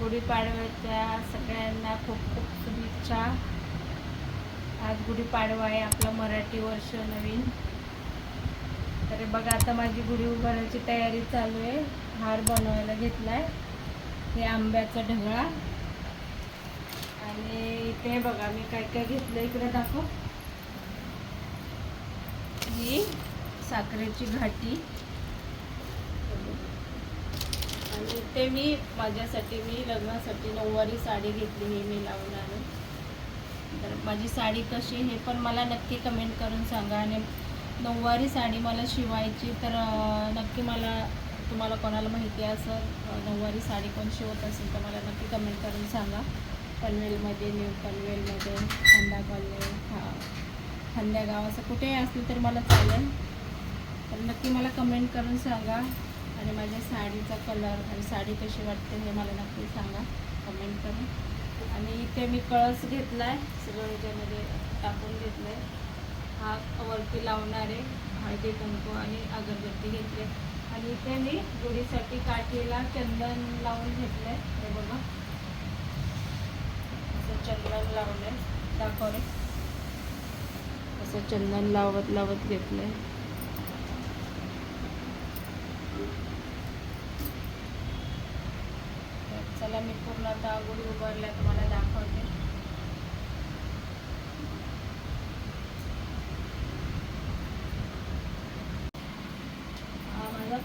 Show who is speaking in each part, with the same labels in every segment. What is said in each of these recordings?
Speaker 1: गुढीपाडव्याच्या सगळ्यांना खूप खूप शुभेच्छा. आज गुढीपाडवा आहे आपलं मराठी वर्ष नवीन. तर बघा आता माझी गुढी उभारायची तयारी चालू आहे. हार बनवायला घेतलाय. हे आंब्याचा ढगळा आणि इथे बघा मी काय काय घेतलं इकडे दाखव. ही साखरेची घाटी. आणि ते मी माझ्यासाठी मी लग्नासाठी नऊवारी साडी घेतली ही मी लावून आणून. तर माझी साडी कशी हे पण मला नक्की कमेंट करून सांगा. आणि नऊवारी साडी मला शिवायची तर नक्की मला तुम्हाला कोणाला माहिती असं नऊवारी साडी कोण शिवत असेल तर मला नक्की कमेंट करून सांगा. पनवेलमध्ये न्यू पनवेलमध्ये खंदा कॉलनी हा खंद्यागाव असं कुठेही असलं तर मला चालेल. तर नक्की मला कमेंट करून सांगा. आणि माझ्या साडीचा कलर आणि साडी कशी वाटते हे मला नक्की सांगा. कमेंट करून. आणि इथे मी कळस घेतला आहे सगळं याच्यामध्ये टाकून घेतलं आहे हा वरती लावणारे हळदी कुंकू आणि अगरबत्ती घेतले. आणि इथे मी गुढीसाठी काठीला चंदन लावून घेतलं आहे हे बघा. असं चंदन लावलं आहे दाखवले. असं चंदन लावत लावत घेतलं आहे तर चला मी पूर्ण आता गुढी उभारल्या तुम्हाला दाखवते. माझा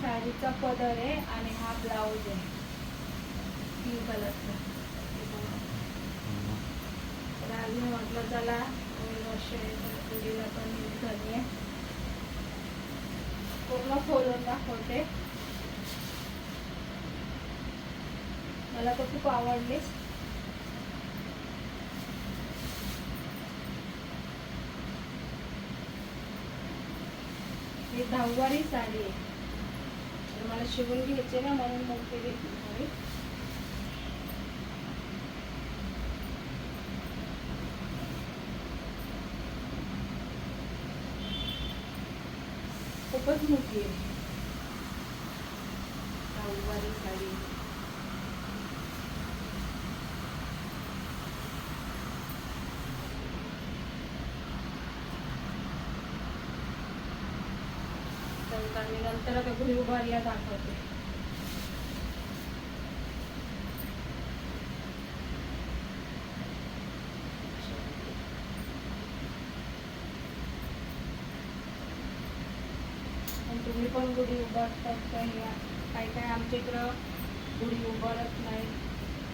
Speaker 1: साडीचा पदर आहे आणि हा ब्लाऊज आहे. पिंक कलरचा तर आज मी म्हटलं चला नवीन वर्ष गुढीला पण नीट झाली आहे पूर्ण खोलून दाखवते. मला तर खूप आवडले. ही दहावारी साडी आहे. मला शिवून घ्यायचे ना म्हणून मग ते घेतली. खूपच मोठी आहे. दहावारी साडी. तर नंतर आता घरी उभारिया दाखवते तुम्ही पण गुढी उभारतात काही काही काय आमच्या इकडं गुढी उभारत नाही.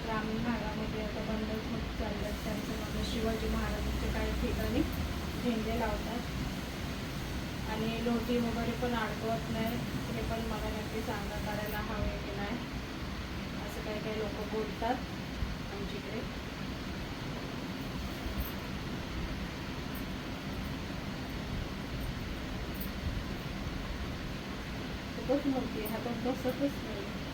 Speaker 1: ग्रामीण भागामध्ये आता बंदच होत चाललं त्यांचं म्हणजे शिवाजी महाराजांच्या काही ठिकाणी झेंडे लावतात. आणि लोटी वगैरे पण अडकवत नाही. हे पण मला नक्की सांगा करायला हवे की नाही. असं काही काही लोक बोलतात आमच्याकडे. खूपच मोठी आहे. हातात बसतच नाही.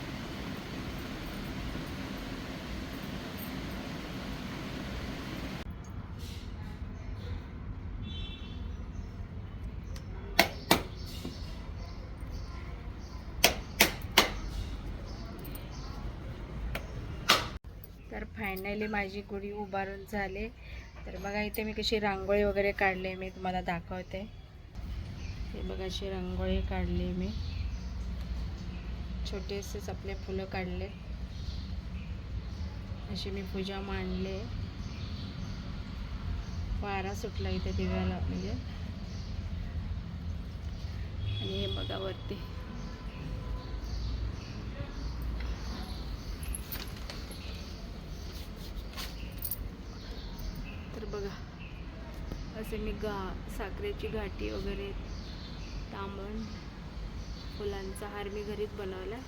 Speaker 1: तर फायनली माझी गुढी उभारून झाले. तर बघा इथे मी कशी रांगोळी वगैरे काढली मी तुम्हाला दाखवते. हे बघा अशी रांगोळी काढली मी. छोटेसेच आपले फुलं काढले. अशी मी पूजा मांडले. वारा सुटला इथे दिव्याला म्हणजे. आणि हे बघा वरती तर बघा जसे मी गा साखरेची घाटी वगैरे तांबण फुलांचा हार मी घरीच बनवला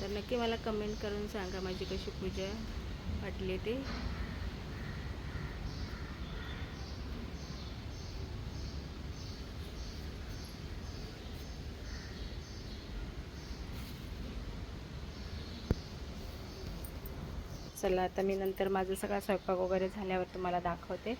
Speaker 1: तर नक्की मला कमेंट करून सांगा माझी कशी पूजा वाटली ते. चला आता मी नंतर माझं सगळा स्वयंपाक वगैरे झाल्यावर तुम्हाला दाखवते.